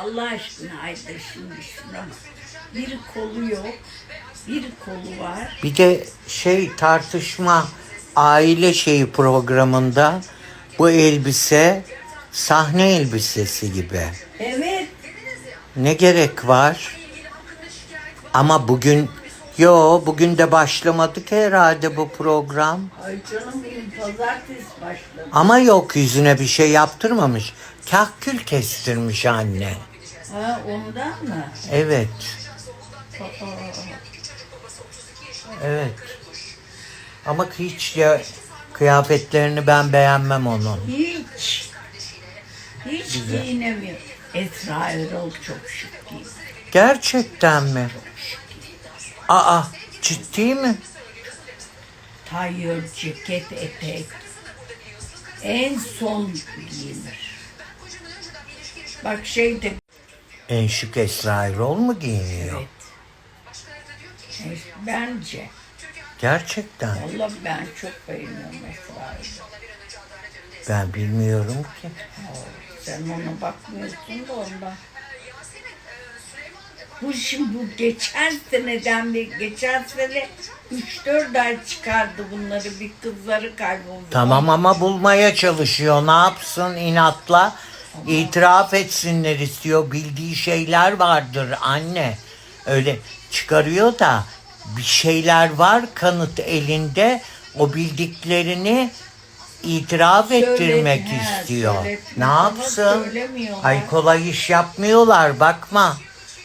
Allah aşkına Haydar şimdi şuna. Bir kolu yok, bir kolu var. Bir de şey tartışma aile şeyi programında bu elbise sahne elbisesi gibi. Evet, Ne gerek var? Ama bugün yo bugün de başlamadı ki herhalde bu program. ay canım benim pazartesi başladı. Ama yok yüzüne bir şey yaptırmamış. Kahkül kestirmiş anne. Ha ondan mı? Evet. Aa, Evet. Ama hiç ya kıyafetlerini ben beğenmem onun. Hiç. Hiç Güzel. giyinemiyor. Esra Erol çok şık giyiniyor. Gerçekten mi? Aa ciddi mi? Tayyör, ceket, etek. En son giyinir. Bak şey de En şık Esra Erol mu giyiniyor? evet. Bence. Gerçekten. Vallahi ben çok beğeniyorum Esra Erol'u. Ben bilmiyorum ki. Sen ona bakmıyorsun da ondan. Bu şimdi bu geçen seneden bir geçen sene 3-4 ay çıkardı bunları bir kızları kayboldu. Tamam ama bulmaya çalışıyor. Ne yapsın inatla? İtiraf etsinler istiyor. Bildiği şeyler vardır anne. Öyle çıkarıyor da bir şeyler var kanıt elinde. O bildiklerini itiraf Söyle- ettirmek he, istiyor. Ne yapsın? Ay kolay iş yapmıyorlar bakma.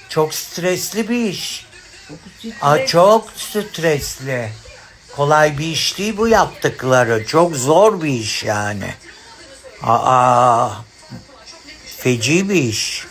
Çok stresli bir iş. Çok. Aa, çok stresli. Kolay bir iş değil bu yaptıkları. Çok zor bir iş yani. Aa, feci bir iş.